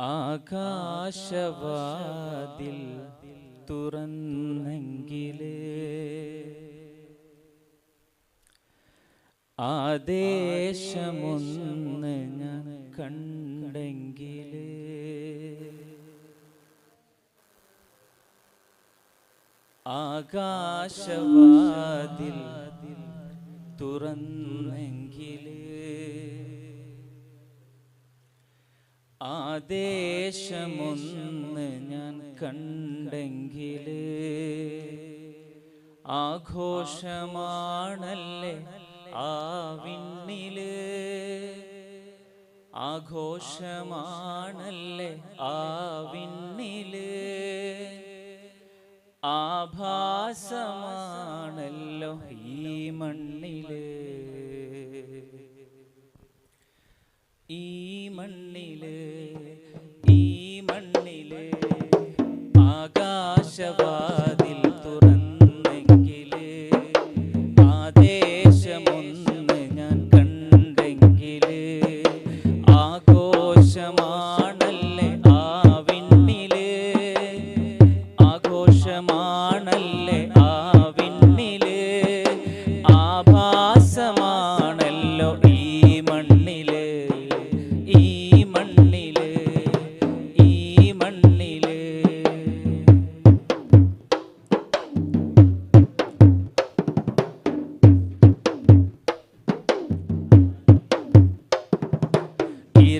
ആകാശവാതിൽ തുറന്നെങ്കിലേ. ആദേശമൊന്ന് ഞാൻ കണ്ടെങ്കിലേ. ആകാശവാതിൽ തുറന്നെങ്കിലേ. ആദേശമൊന്ന് ഞാൻ കണ്ടെങ്കിൽ ആഘോഷമാണല്ലേ ആ വിണ്ണിൽ? ആഘോഷമാണല്ലേ ആ വിണ്ണിൽ? ആഭാസമാണല്ലോ ഈ മണ്ണിൽ? ആദേശമൊന്ന് ഞാൻ കണ്ടെങ്കിൽ ആഘോഷമാണല്ലേ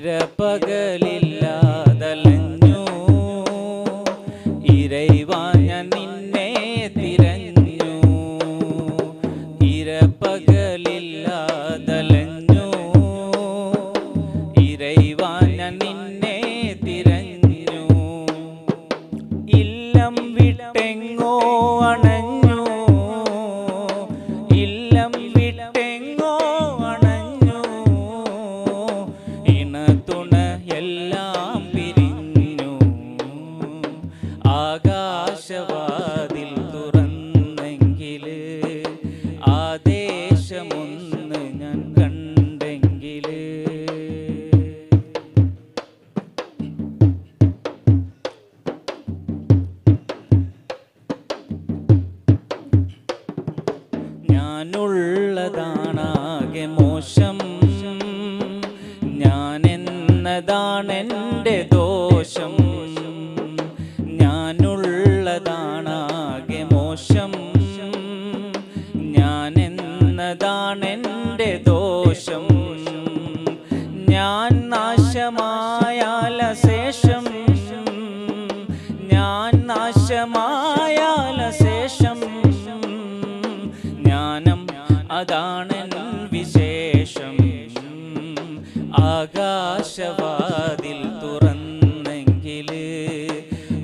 ഇരപകലില്ലാതലഞ്ഞു നിന്നെ തിരഞ്ഞു. നിന്നെ തിരഞ്ഞു. ഇല്ലം വിട്ടെങ്ങോ അണഞ്ഞു എന്നതാണെന്റെ ദോഷം? ഞാനുള്ളതാണാകെ മോശം. ഞാൻ എന്നതാണെന്റെ ദോഷം.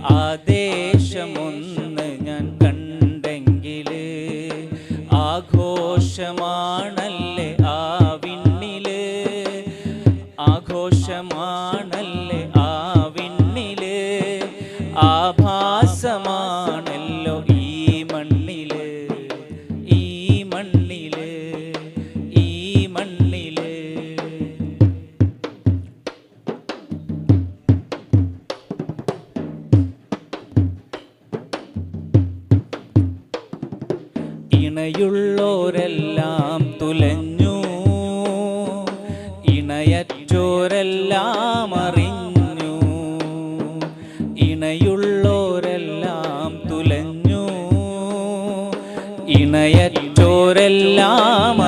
ആദേശമൊന്ന് ഇണയുള്ളോരെല്ലാം തുലഞ്ഞു. ഇണയറ്റോരെല്ലാം അറിഞ്ഞു. ഇണയുള്ളോരെല്ലാം തുലഞ്ഞു. ഇണയറ്റോരെല്ലാം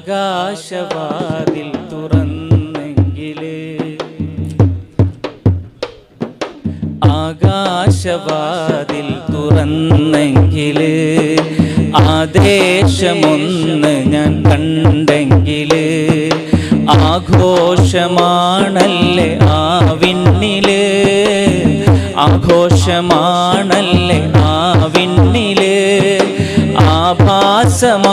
ആകാശവാതിൽ തുറന്നെങ്കിൽ ആകാശവാതിൽ തുറന്നെങ്കിൽ ആദേശമൊന്ന് ഞാൻ കണ്ടെങ്കിൽ ആഘോഷമാണല്ലേ ആ വിണ്ണിൽ ആഘോഷമാണല്ലേ ആ വിണ്ണിൽ ആഭാസമാണല്ലോ